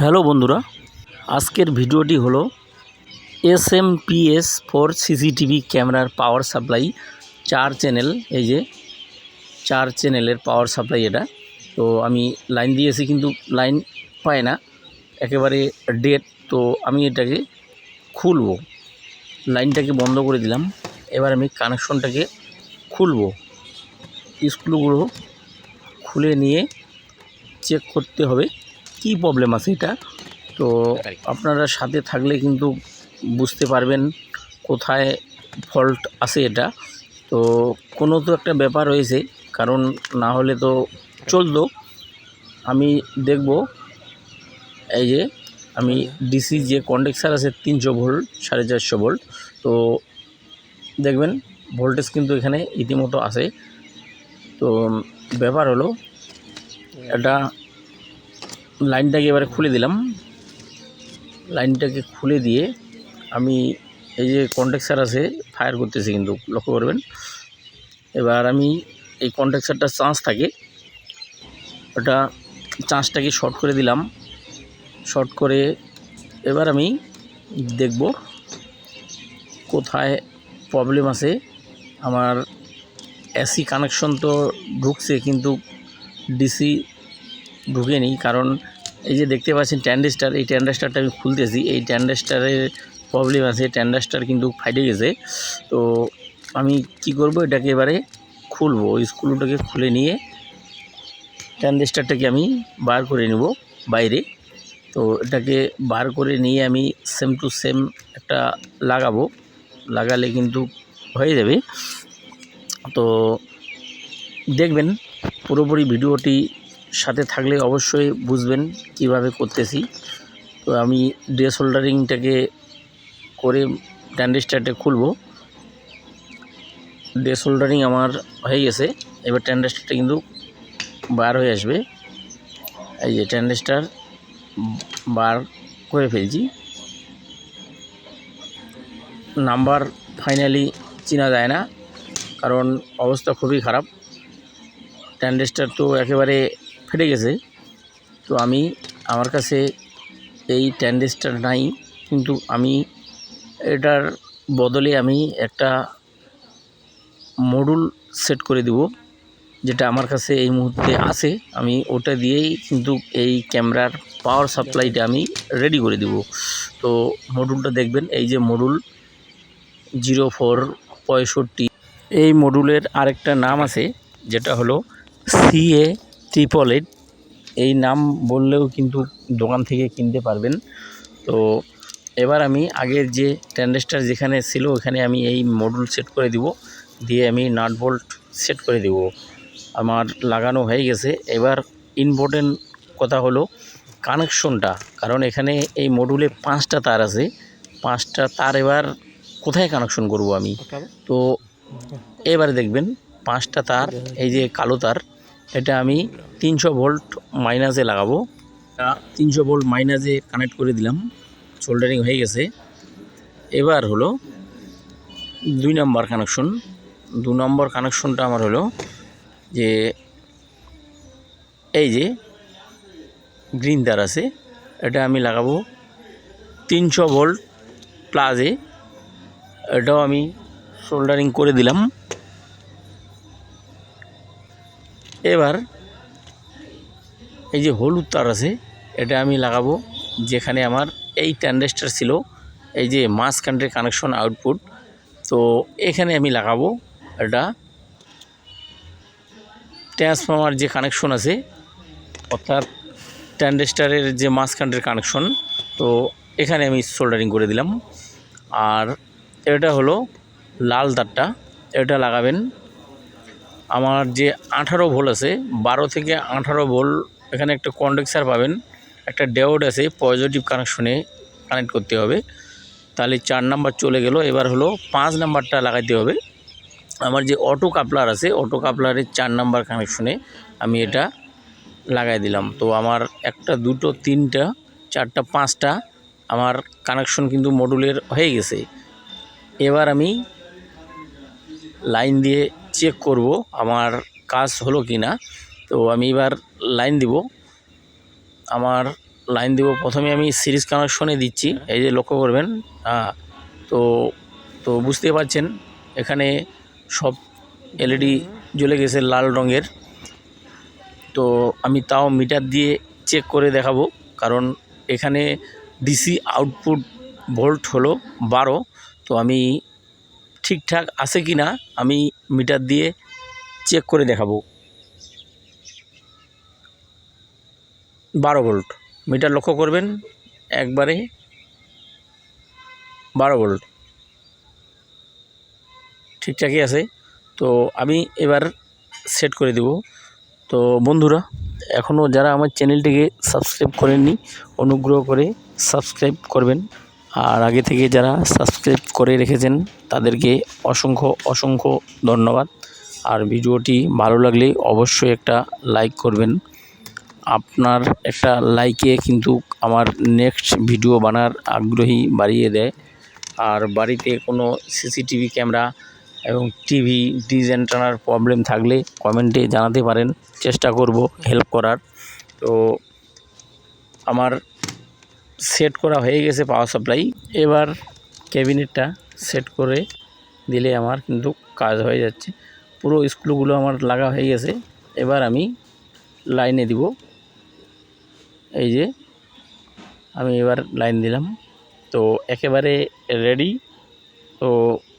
Hello বন্ধুরা, আজকের ভিডিওটি হলো S M P S four CCTV ক্যামেরার পাওয়ার সাপ্লাই চার চ্যানেল, এই যে চার চ্যানেলের পাওয়ার সাপ্লাই এটা। তো আমি লাইন দিয়েছি কিন্তু লাইন পায় না, একেবারে ডেট, তো আমি এটাকে খুলবো। লাইনটাকে বন্ধ করে দিলাম, এবার আমি কানেকশনটাকে খুলবো। স্ক্রুগুলো খুলে নিয়ে চেক করতে হবে। কি প্রবলেম আছে এটা? তো আপনারা সাথে থাকলে কিন্তু বুঝতে পারবেন কোথায় ফল্ট আছে এটা। তো কোনো তো একটা ব্যাপার হয়েছে কারণ না হলে তো চলতো। আমি দেখব এই যে আমি ডিসি যে কন্ডেক্সার আছে তিনশো ভোল্ট সাড়ে চারশো ভোল্ট তো দেখবেন ভোল্টেজ কিন্তু এখানে ইতিমতো আছে। তো ব্যাপার হলো এটা লাইনটাকে এবারে খুলে দিলাম। লাইনটাকে খুলে দিয়ে আমি এই যে কন্ট্রাক্সার আছে ফায়ার করতেছি কিন্তু, লক্ষ্য করবেন। এবার আমি এই কন্ট্রাক্সারটা চান্স থাকে। ওটা চান্সটাকে শর্ট করে দিলাম। শর্ট করে এবার আমি দেখব কোথায় প্রবলেম আছে। আমার এসি কানেকশন তো ঢুকছে, কিন্তু ডিসি ঢুকেনি কারণ এই যে দেখতে পাচ্ছেন ট্যান্ডেস্টার এই ট্যান্ডেস্টারটা আমি খুলতেছি। এই ট্যান্ডেস্টারের প্রবলেম আছে। ট্যান্ডেস্টার কিন্তু ফাইটে গেছে। তো আমি কি করব? এটাকে এবারে খুলবো। স্ক্রুটাকে খুলে নিয়ে ট্যান্ডেস্টারটাকে আমি বার করে নেব বাইরে। তো এটাকে বার করে নিয়ে আমি সেম টু সেম একটা লাগাবো। লাগালে কিন্তু হয়ে যাবে। তো দেখবেন পুরোপুরি ভিডিওটি সাথে থাকলে অবশ্যই বুঝবেন কীভাবে করতেছি। তো আমি ড্রেস হোল্ডারিংটাকে করে ট্যান্ডেস্টারটা খুলবো। ড্রেস হোল্ডারিং আমার হয়ে গেছে। এবার ট্যান্ডেস্টারটা কিন্তু বার হয়ে আসবে। এই যে ট্যান্ডেস্টার বার করে ফেলছি। নাম্বার ফাইনালি চেনা যায় না, কারণ অবস্থা খুবই খারাপ। ট্যান্ডেস্টার তো একেবারে ফেটে গেছে। তো আমি, আমার কাছে এই ট্যান্ডেস্টার নাই, কিন্তু আমি এটার বদলে আমি একটা মডুল সেট করে দেব, যেটা আমার কাছে এই মুহূর্তে আছে। আমি ওটা দিয়েই কিন্তু এই ক্যামেরার পাওয়ার সাপ্লাইটা আমি রেডি করে দেব। তো মডুলটা দেখবেন, এই যে মডুল জিরো ফোর পঁয়ষট্টি। এই মডুলের আরেকটা নাম আছে, যেটা হলো সিএ ট্রিপল এইট এই নাম বললেও কিন্তু দোকান থেকে কিনতে পারবেন। তো এবার আমি আগের যে ট্যান্ডেস্টার যেখানে ছিল ওখানে আমি এই মডুল সেট করে দিব। দিয়ে আমি নাট বোল্ট সেট করে দিব। আমার লাগানো হয়ে গেছে। এবার ইম্পর্টেন্ট কথা হলো কানেকশনটা কারণ এখানে এই মডুলে পাঁচটা তার আছে। পাঁচটা তার এবার কোথায় কানেকশন করব আমি? তো এবারে দেখবেন পাঁচটা তার এই যে কালো তার এটা আমি তিনশো ভোল্ট মাইনাসে লাগাবো। তিনশো ভোল্ট মাইনাসে কানেক্ট করে দিলাম। সোল্ডারিং হয়ে গেছে। এবার হলো দুই নম্বর কানেকশন দু নম্বর কানেকশনটা আমার হলো যে এই যে গ্রিন তার আছে, এটা আমি লাগাবো তিনশো ভোল্ট প্লাসে এটাও আমি সোল্ডারিং করে দিলাম। এবার এই যে হলুদ তার আছে, এটা আমি লাগাবো, যেখানে আমার এই ট্যান্ডেস্টার ছিল, এই যে মাস কান্ট্রি কানেকশন আউটপুট। তো এখানে আমি লাগাবো এটা। ট্রান্সফর্মার যে কানেকশন আছে, অর্থাৎ ট্যান্ডেস্টারের যে মাস কান্ট্রির কানেকশন, তো এখানে আমি সোল্ডারিং করে দিলাম। আর এটা হলো লাল তারটা, এটা লাগাবেন। আমার যে আঠারো ভোল আছে, বারো থেকে আঠারো ভোল এখানে একটা কন্ডেক্সার পাবেন। একটা ডেওড আছে পজিটিভ কানেকশনে কানেক্ট করতে হবে। তাহলে চার নাম্বার চলে গেল, এবার হলো পাঁচ নাম্বারটা লাগাইতে হবে। আমার যে অটো কাপলার আছে অটো কাপলারের চার নাম্বার কানেকশনে আমি এটা লাগাই দিলাম। তো আমার একটা, দুটো, তিনটা, চারটা, পাঁচটা আমার কানেকশন কিন্তু মডুলের হয়ে গেছে। এবার আমি লাইন দিয়ে চেক করব আমার কাজ হলো কি না। তো আমি এবার লাইন দিব। আমার লাইন দেবো। প্রথমে আমি সিরিজ কানেকশনে দিচ্ছি। এই যে লক্ষ্য করবেন হ্যাঁ তো তো বুঝতে পারছেন, এখানে সব এলইডি জ্বলে গেছে লাল রঙের। তো আমি তাও মিটার দিয়ে চেক করে দেখাবো। কারণ এখানে ডিসি আউটপুট ভোল্ট হলো বারো। তো আমি ঠিকঠাক আছে কি না আমি মিটার দিয়ে চেক করে দেখাবো। বারো ভোল্ট। মিটার লক্ষ্য করবেন, একবারে বারো ভোল্ট। ঠিকঠাকই আছে। তো আমি এবার সেট করে দেব। তো বন্ধুরা এখনও যারা আমার চ্যানেলটিকে সাবস্ক্রাইব করেননি, অনুগ্রহ করে সাবস্ক্রাইব করবেন। আর আগে থেকে যারা সাবস্ক্রাইব করে রেখেছেন, তাদেরকে অসংখ্য অসংখ্য ধন্যবাদ। আর ভিডিওটি ভালো লাগলে অবশ্যই একটা লাইক করবেন। আপনার একটা লাইকে কিন্তু আমার নেক্সট ভিডিও বানার আগ্রহী বাড়িয়ে দেয়। আর বাড়িতে কোনো সিসিটিভি ক্যামেরা এবং টিভি ডিজ অ্যান্টানার প্রবলেম থাকলে কমেন্টে জানাতে পারেন। চেষ্টা করব হেল্প করার। তো আমার সেট করা হয়ে গেছে পাওয়ার সাপ্লাই এবার ক্যাবিনেটটা সেট করে দিলে আমার কিন্তু কাজ হয়ে যাচ্ছে। পুরো স্ক্রুগুলো আমার লাগা হয়ে গেছে। এবার আমি লাইনে দিব। এই যে আমি এবার লাইন দিলাম। তো একেবারে রেডি তো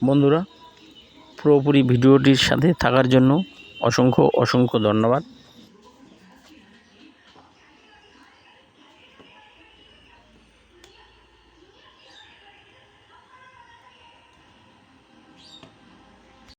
বন্ধুরা, পুরোপুরি ভিডিওটির সাথে থাকার জন্য অসংখ্য অসংখ্য ধন্যবাদ।